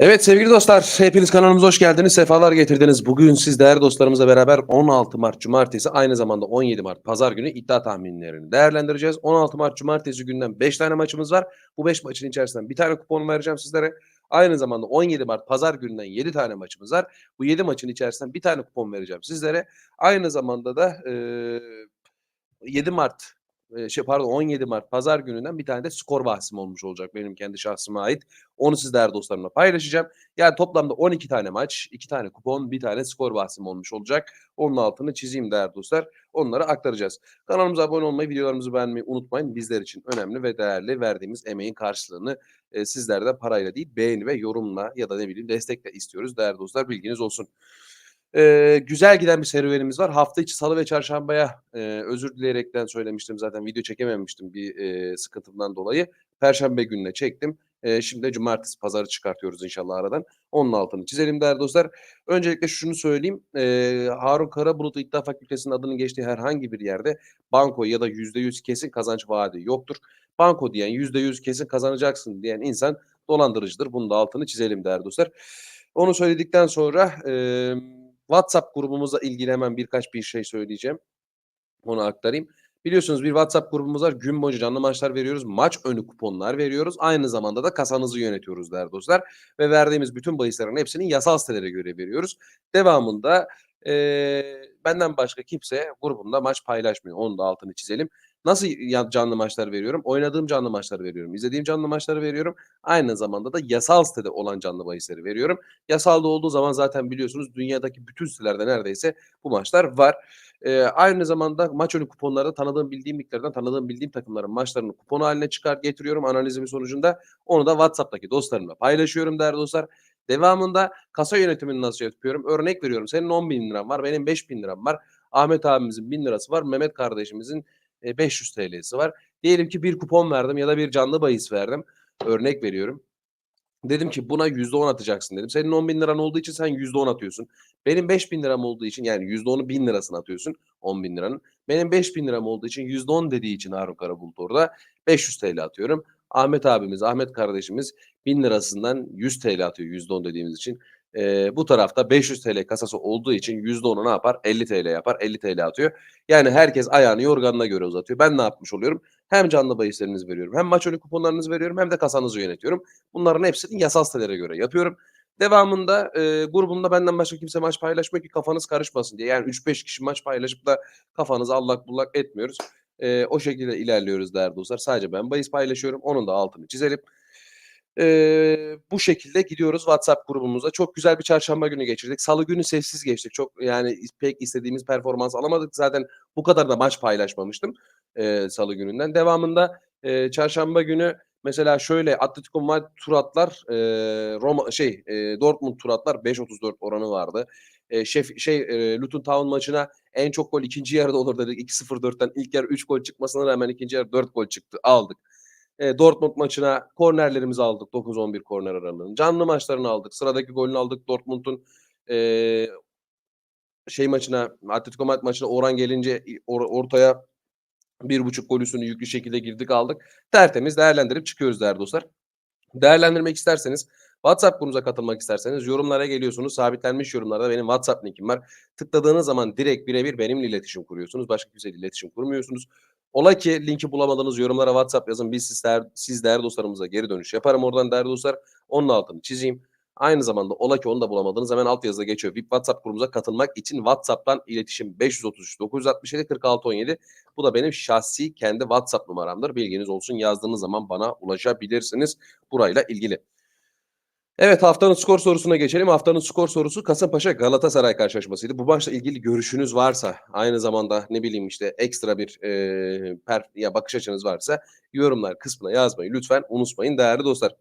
Evet sevgili dostlar, hepiniz kanalımıza hoş geldiniz, sefalar getirdiniz. Bugün siz değerli dostlarımızla beraber 16 Mart Cumartesi, aynı zamanda 17 Mart Pazar günü iddia tahminlerini değerlendireceğiz. 16 Mart Cumartesi günden 5 tane maçımız var. Bu 5 maçın içerisinden bir tane kupon vereceğim sizlere. Aynı zamanda 17 Mart Pazar gününden 7 tane maçımız var. Bu 7 maçın içerisinden bir tane kupon vereceğim sizlere. Aynı zamanda da eee 7 Mart eee, şey pardon 17 Mart Pazar gününden bir tane de skor bahsim olmuş olacak benim kendi şahsıma ait. Onu siz değerli dostlarımla paylaşacağım. Yani toplamda 12 tane maç, 2 tane kupon, 1 tane skor bahsim olmuş olacak. Onun altını çizeyim değerli dostlar. Onları aktaracağız. Kanalımıza abone olmayı, videolarımızı beğenmeyi unutmayın. Bizler için önemli ve değerli verdiğimiz emeğin karşılığını eee, sizlerden parayla değil beğeni ve yorumla ya da ne bileyim destekle istiyoruz değerli dostlar. Bilginiz olsun. Eee, güzel giden bir serüvenimiz var. Hafta içi salı ve çarşambaya, eee, özür dileyerekten söylemiştim zaten video çekememiştim bir, eee, sıkıntımdan dolayı. Perşembe gününe çektim. Eee, şimdi de cumartesi, pazarı çıkartıyoruz inşallah aradan. Onun altını çizelim değerli dostlar. Öncelikle şunu söyleyeyim. Eee, Harun Karabulut İddia Fakültesi'nin adının geçtiği herhangi bir yerde banko ya da %100 kesin kazanç vaadi yoktur. Banko diyen, %100 kesin kazanacaksın diyen insan dolandırıcıdır. Bunun da altını çizelim değerli dostlar. Onu söyledikten sonra, emm, WhatsApp grubumuzla ilgili hemen birkaç bir şey söyleyeceğim. Onu aktarayım. Biliyorsunuz bir WhatsApp grubumuz var. Gün boyunca canlı maçlar veriyoruz. Maç önü kuponlar veriyoruz. Aynı zamanda da kasanızı yönetiyoruz değerli dostlar. Ve verdiğimiz bütün bahislerin hepsini yasal sitelere göre veriyoruz. Devamında eee, benden başka kimse grubumda maç paylaşmıyor. Onun da altını çizelim. Nasıl canlı maçlar veriyorum? Oynadığım canlı maçları veriyorum. İzlediğim canlı maçları veriyorum. Aynı zamanda da yasal sitede olan canlı bahisleri veriyorum. Yasalda olduğu zaman zaten biliyorsunuz dünyadaki bütün sitelerde neredeyse bu maçlar var. Eee, aynı zamanda maç önü kuponlarda tanıdığım, bildiğim liglerden tanıdığım, bildiğim takımların maçlarını kupon haline çıkar getiriyorum analizimin sonucunda. Onu da WhatsApp'taki dostlarımla paylaşıyorum değerli dostlar. Devamında kasa yönetimini nasıl yapıyorum? Örnek veriyorum. Senin 10.000 liran var, benim 5.000 liram var. Ahmet abimizin 1000 lirası var, Mehmet kardeşimizin, eee, 500 TL'si var. Diyelim ki bir kupon verdim ya da bir canlı bahis verdim. Örnek veriyorum. Dedim ki buna %10 atacaksın dedim. Senin 10.000 liran olduğu için sen %10 atıyorsun. Benim 5.000 liram olduğu için yani %10'u 1000 lirasına atıyorsun 10.000 liranın. Benim 5.000 liram olduğu için %10 dediği için Harun Karabulut orada 500 TL atıyorum. Ahmet abimiz, Ahmet kardeşimiz 1000 lirasından 100 TL atıyor %10 dediğimiz için. Eee, bu tarafta 500 TL kasası olduğu için %10'u ne yapar? 50 TL yapar. 50 TL atıyor. Yani herkes ayağını yorganına göre uzatıyor. Ben ne yapmış oluyorum? Hem canlı bahislerinizi veriyorum, hem maç önü kuponlarınızı veriyorum, hem de kasanızı yönetiyorum. Bunların hepsini yasal sitelere göre yapıyorum. Devamında, eee, grubumda benden başka kimse maç paylaşmıyor ki kafanız karışmasın diye. Yani 3-5 kişi maç paylaşıp da kafanızı allak bullak etmiyoruz. Eee, o şekilde ilerliyoruz değerli dostlar. Sadece ben bahis paylaşıyorum. Onun da altını çizelim. Eee, bu şekilde gidiyoruz WhatsApp grubumuza. Çok güzel bir çarşamba günü geçirdik. Salı günü sessiz geçtik. Çok yani pek istediğimiz performans alamadık. Zaten bu kadar da maç paylaşmamıştım, eee, salı gününden. Devamında, eee, çarşamba günü mesela şöyle Atletico Madrid tur atlar, eee, Roma şey, eee, Dortmund tur atlar 5.34 oranı vardı. Eee, şef şey, eee, Luton Town maçına en çok gol 2. yarıda olur dedik. 2-0-4'ten ilk yarı 3 gol çıkmasına rağmen 2. yarı 4 gol çıktı. Aldık. Eee, Dortmund maçına kornerlerimizi aldık 9-11 korner aralığının. Canlı maçlarını aldık. Sıradaki golünü aldık Dortmund'un, eee şey maçına, Atletico Madrid maçına oran gelince or ortaya 1.5 gol üstüne yüklü şekilde girdik aldık. Tertemiz değerlendirip çıkıyoruz değerli dostlar. Değerlendirmek isterseniz, WhatsApp grubumuza katılmak isterseniz yorumlara geliyorsunuz. Sabitlenmiş yorumlarda benim WhatsApp linkim var. Tıkladığınız zaman direkt birebir benimle iletişim kuruyorsunuz. Başka kimseyle iletişim kurmuyorsunuz. Ola ki linki bulamadığınız yorumlara WhatsApp yazın. Biz siz değer siz değerli dostlarımıza geri dönüş yaparım oradan değerli dostlar. Onun altını çizeyim. Aynı zamanda ola ki onu da bulamadınız hemen alt yazıda geçiyor. VIP WhatsApp grubumuza katılmak için WhatsApp'tan iletişim 533 967 46 17. Bu da benim şahsi kendi WhatsApp numaramdır. Bilginiz olsun. Yazdığınız zaman bana ulaşabilirsiniz burayla ilgili. Evet haftanın skor sorusuna geçelim. Haftanın skor sorusu Kasımpaşa Galatasaray karşılaşmasıydı. Bu maçla ilgili görüşünüz varsa aynı zamanda ne bileyim işte ekstra bir eee per ya bakış açınız varsa yorumlar kısmına yazmayı lütfen unutmayın değerli dostlar.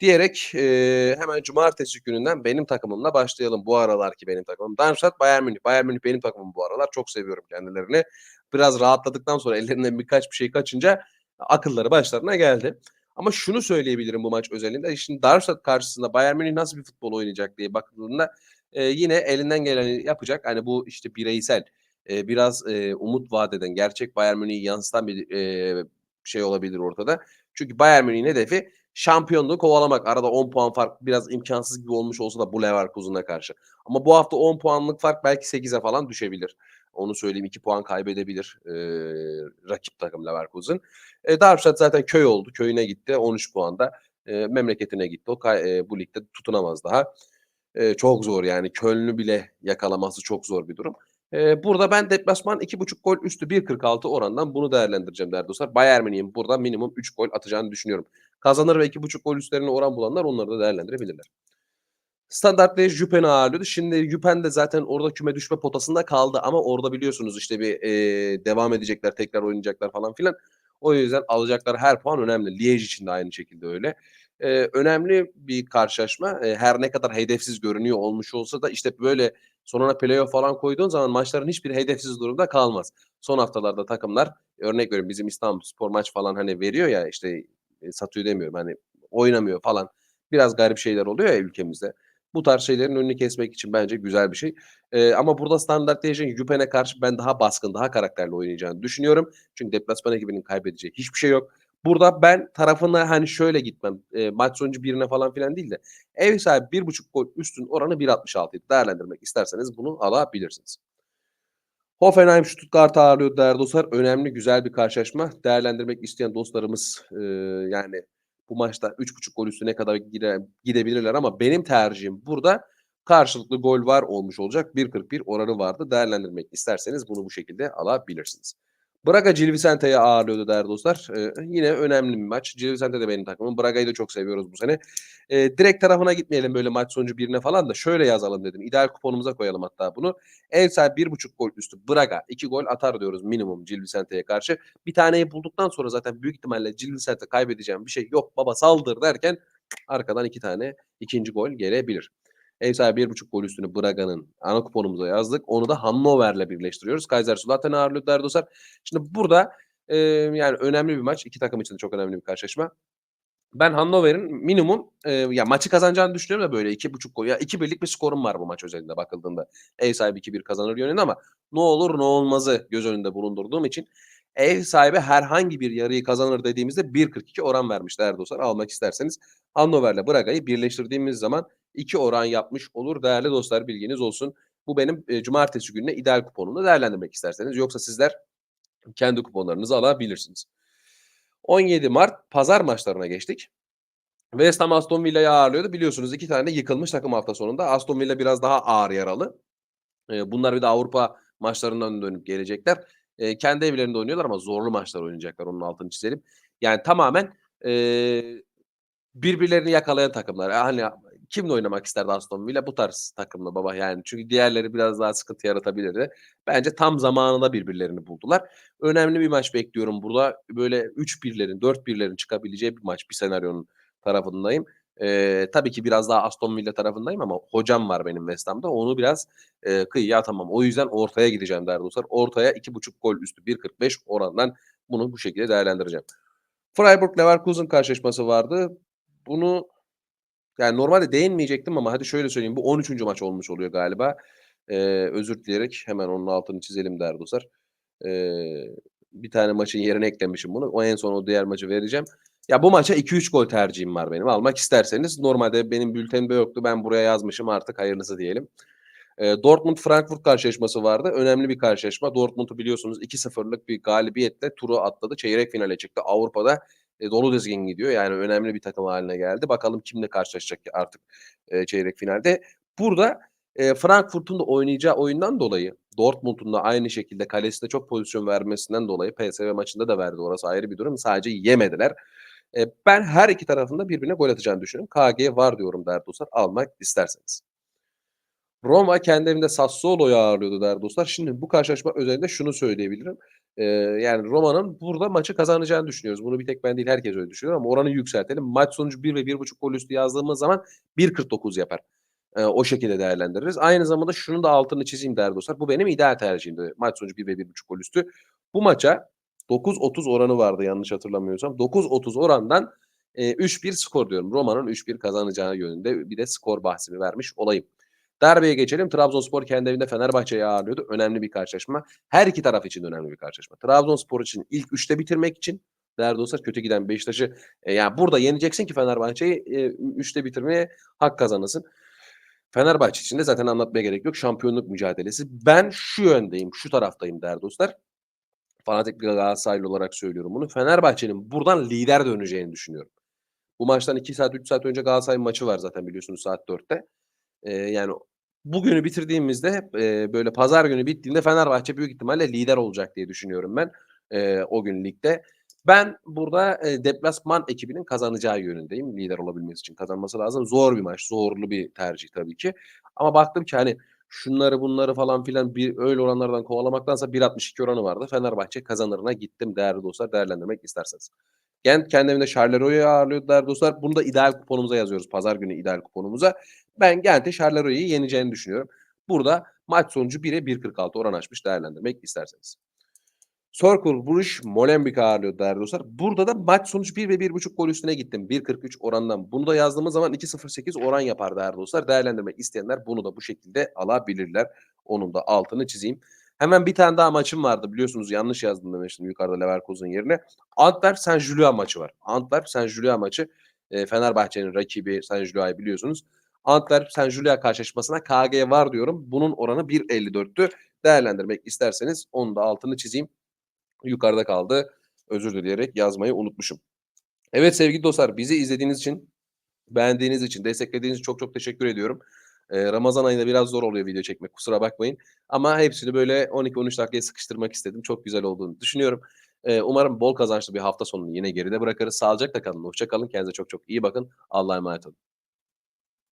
Diyerek, eee, hemen cumartesi gününden benim takımımla başlayalım. Bu aralarki benim takımım. Darmstadt Bayern Münih. Bayern Münih benim takımım bu aralar. Çok seviyorum kendilerini. Biraz rahatladıktan sonra ellerinden birkaç bir şey kaçınca akılları başlarına geldi. Ama şunu söyleyebilirim bu maç özelinde. Şimdi Darmstadt karşısında Bayern Münih nasıl bir futbol oynayacak diye bakıldığında, eee, yine elinden geleni yapacak. Hani bu işte bireysel, eee, biraz, eee, umut vaat eden, gerçek Bayern Münih'i yansıtan bir, eee, şey olabilir ortada. Çünkü Bayern Münih'in hedefi şampiyonluğu kovalamak. Arada 10 puan fark biraz imkansız gibi olmuş olsa da bu Leverkusen'a karşı. Ama bu hafta 10 puanlık fark belki 8'e falan düşebilir. Onu söyleyeyim 2 puan kaybedebilir e, rakip takım Leverkusen. E, Darmstadt zaten köy oldu. Köyüne gitti 13 puanda. E, memleketine gitti. O e, bu ligde tutunamaz daha. E, çok zor yani. Köln'ü bile yakalaması çok zor bir durum. E, burada ben deplasman 2.5 gol üstü 1.46 orandan bunu değerlendireceğim değerli dostlar. Bayern Münih'in burada minimum 3 gol atacağını düşünüyorum. Kazanır ve 2.5 gol üstlerine oran bulanlar onları da değerlendirebilirler. Standart Liège Jupen'i ağırlıyordu. Şimdi Jupen de zaten orada küme düşme potasında kaldı ama orada biliyorsunuz işte bir e, devam edecekler, tekrar oynayacaklar falan filan. O yüzden alacakları her puan önemli. Liège için de aynı şekilde öyle. E, önemli bir karşılaşma. E, her ne kadar hedefsiz görünüyor olmuş olsa da işte böyle sonuna playoff falan koyduğun zaman maçların hiçbir hedefsiz durumda kalmaz. Son haftalarda takımlar örnek veriyorum bizim İstanbul Spor maç falan hani veriyor ya işte e, satıyor demiyorum hani oynamıyor falan. Biraz garip şeyler oluyor ya ülkemizde. Bu tarz şeylerin önünü kesmek için bence güzel bir şey. Ee, ama burada Standart Liège'in Jupen'e karşı ben daha baskın, daha karakterli oynayacağını düşünüyorum. Çünkü deplasman ekibinin kaybedeceği hiçbir şey yok. Burada ben tarafına hani şöyle gitmem. E, maç sonucu birine falan filan değil de ev sahibi 1.5 gol üstün oranı 1.66 değerlendirmek isterseniz bunu alabilirsiniz. Hoffenheim Stuttgart ağırlıyor değerli dostlar. Önemli, güzel bir karşılaşma. Değerlendirmek isteyen dostlarımız e, yani bu maçta 3.5 gol üstüne kadar gide, gidebilirler ama benim tercihim burada karşılıklı gol var olmuş olacak. 1.41 oranı vardı. Değerlendirmek isterseniz bunu bu şekilde alabilirsiniz. Braga Cilvicente'yi ağırlıyordu değerli dostlar. Ee, yine önemli bir maç. Cilvicente de benim takımım. Braga'yı da çok seviyoruz bu sene. Ee, direkt tarafına gitmeyelim böyle maç sonucu birine falan da şöyle yazalım dedim. İdeal kuponumuza koyalım hatta bunu. Ev sahibi 1.5 gol üstü Braga 2 gol atar diyoruz minimum Cilvicente'ye karşı. Bir taneyi bulduktan sonra zaten büyük ihtimalle Cilvicente kaybedeceğim bir şey yok baba saldır derken arkadan iki tane ikinci gol gelebilir. Ev sahibi 1.5 gol üstünü Braga'nın ana kuponumuza yazdık. Onu da Hannover'le birleştiriyoruz. Kaiser Slautern ağırlıyor değerli dostlar. Şimdi burada e, yani önemli bir maç. İki takım için de çok önemli bir karşılaşma. Ben Hannover'in minimum e, ya maçı kazanacağını düşünüyorum da böyle iki buçuk gol. Ya iki birlik bir skorum var bu maç özelinde bakıldığında. Ev sahibi 2-1 kazanır yönünde ama ne olur ne olmazı göz önünde bulundurduğum için ev sahibi herhangi bir yarıyı kazanır dediğimizde 1.42 oran vermiş değerli dostlar. Almak isterseniz Hannover'le Braga'yı birleştirdiğimiz zaman 2 oran yapmış olur. Değerli dostlar bilginiz olsun. Bu benim e, cumartesi gününe ideal kuponumda değerlendirmek isterseniz. Yoksa sizler kendi kuponlarınızı alabilirsiniz. 17 Mart pazar maçlarına geçtik. West Ham Aston Villa'yı ağırlıyordu. Biliyorsunuz iki tane yıkılmış takım hafta sonunda. Aston Villa biraz daha ağır yaralı. E, bunlar bir de Avrupa maçlarından dönüp gelecekler. E, kendi evlerinde oynuyorlar ama zorlu maçlar oynayacaklar. Onun altını çizelim. Yani tamamen e, birbirlerini yakalayan takımlar. Hani kimle oynamak isterdi Aston Villa? Bu tarz takımla baba yani. Çünkü diğerleri biraz daha sıkıntı yaratabilirdi. Bence tam zamanında birbirlerini buldular. Önemli bir maç bekliyorum burada. Böyle 3-1'lerin, 4-1'lerin çıkabileceği bir maç bir senaryonun tarafındayım. Ee, tabii ki biraz daha Aston Villa tarafındayım ama hocam var benim West Ham'da. Onu biraz e, kıyıya atamam. O yüzden ortaya gideceğim değerli dostlar. Ortaya 2.5 gol üstü 1.45 orandan bunu bu şekilde değerlendireceğim. Freiburg Leverkusen karşılaşması vardı. Bunu yani normalde değinmeyecektim ama hadi şöyle söyleyeyim. Bu 13. maç olmuş oluyor galiba. Ee, özür dileyerek hemen onun altını çizelim değerli dostlar. Ee, bir tane maçın yerine eklemişim bunu. O en son o diğer maçı vereceğim. Ya bu maça 2-3 gol tercihim var benim. Almak isterseniz normalde benim bültenimde yoktu. Ben buraya yazmışım artık hayırlısı diyelim. E, Dortmund Frankfurt karşılaşması vardı. Önemli bir karşılaşma. Dortmund'u biliyorsunuz 2-0'lık bir galibiyetle turu atladı. Çeyrek finale çıktı. Avrupa'da e, dolu dizgin gidiyor. Yani önemli bir takım haline geldi. Bakalım kimle karşılaşacak artık e, çeyrek finalde. Burada e, Frankfurt'un da oynayacağı oyundan dolayı Dortmund'un da aynı şekilde kalesinde çok pozisyon vermesinden dolayı PSV maçında da verdi. Orası ayrı bir durum. Sadece yemediler. E, ben her iki tarafında birbirine gol atacağını düşünüyorum. KG var diyorum değerli dostlar. Almak isterseniz. Roma kendi evinde Sassuolo'yu ağırlıyordu değerli dostlar. Şimdi bu karşılaşma özelinde şunu söyleyebilirim. Ee, yani Roma'nın burada maçı kazanacağını düşünüyoruz. Bunu bir tek ben değil herkes öyle düşünüyor ama oranı yükseltelim. Maç sonucu 1 ve 1.5 gol üstü yazdığımız zaman 1.49 yapar. Ee, o şekilde değerlendiririz. Aynı zamanda şunun da altını çizeyim değerli dostlar. Bu benim ideal tercihimdi. Maç sonucu 1 ve 1.5 gol üstü. Bu maça 9.30 oranı vardı yanlış hatırlamıyorsam. 9.30 orandan e, 3-1 skor diyorum. Roma'nın 3-1 kazanacağı yönünde bir de skor bahsimi vermiş olayım. Derbiye geçelim. Trabzonspor kendi evinde Fenerbahçe'yi ağırlıyordu. Önemli bir karşılaşma. Her iki taraf için önemli bir karşılaşma. Trabzonspor için ilk üçte bitirmek için Değerli dostlar kötü giden Beşiktaş'ı e, yani burada yeneceksin ki Fenerbahçe'yi e, 3'te bitirmeye hak kazanırsın. Fenerbahçe için de zaten anlatmaya gerek yok. Şampiyonluk mücadelesi. Ben şu yöndeyim, şu taraftayım değerli dostlar. Fanatik bir Galatasaraylı olarak söylüyorum bunu. Fenerbahçe'nin buradan lider döneceğini düşünüyorum. Bu maçtan 2 saat 3 saat önce Galatasaray maçı var zaten biliyorsunuz saat 4'te. Ee, yani bugünü bitirdiğimizde e, böyle pazar günü bittiğinde Fenerbahçe büyük ihtimalle lider olacak diye düşünüyorum ben e, o gün ligde. Ben burada e, deplasman ekibinin kazanacağı yönündeyim. Lider olabilmesi için kazanması lazım. Zor bir maç, zorlu bir tercih tabii ki. Ama baktım ki hani şunları bunları falan filan bir öyle oranlardan kovalamaktansa 1.62 oranı vardı. Fenerbahçe kazanırına gittim değerli dostlar değerlendirmek isterseniz. Gent kendi evinde Charleroi ağırlıyor değerli dostlar. Bunu da ideal kuponumuza yazıyoruz. Pazar günü ideal kuponumuza. Ben Gent'e Charleroi yeneceğini düşünüyorum. Burada maç sonucu 1'e 1.46 oran açmış değerlendirmek isterseniz. Circle Bruges Molenbeek ağırlıyor değerli dostlar. Burada da maç sonucu 1 ve 1.5 gol üstüne gittim. 1.43 orandan. Bunu da yazdığımız zaman 2.08 oran yapar değerli dostlar. Değerlendirmek isteyenler bunu da bu şekilde alabilirler. Onun da altını çizeyim. Hemen bir tane daha maçım vardı biliyorsunuz yanlış yazdım demiştim yukarıda Leverkusen yerine. Antwerp Saint Julien maçı var. Antwerp Saint Julien maçı e, Fenerbahçe'nin rakibi Saint Julien'i biliyorsunuz. Antwerp Saint Julien karşılaşmasına KG var diyorum. Bunun oranı 1.54'tü. Değerlendirmek isterseniz onun da altını çizeyim yukarıda kaldı. Özür dileyerek yazmayı unutmuşum. Evet sevgili dostlar bizi izlediğiniz için, beğendiğiniz için, desteklediğiniz için çok çok teşekkür ediyorum. Ee, Ramazan ayında biraz zor oluyor video çekmek kusura bakmayın. Ama hepsini böyle 12-13 dakikaya sıkıştırmak istedim. Çok güzel olduğunu düşünüyorum. Ee, umarım bol kazançlı bir hafta sonunu yine geride bırakırız. Sağlıcakla kalın, hoşça kalın. Kendinize çok çok iyi bakın. Allah'a emanet olun.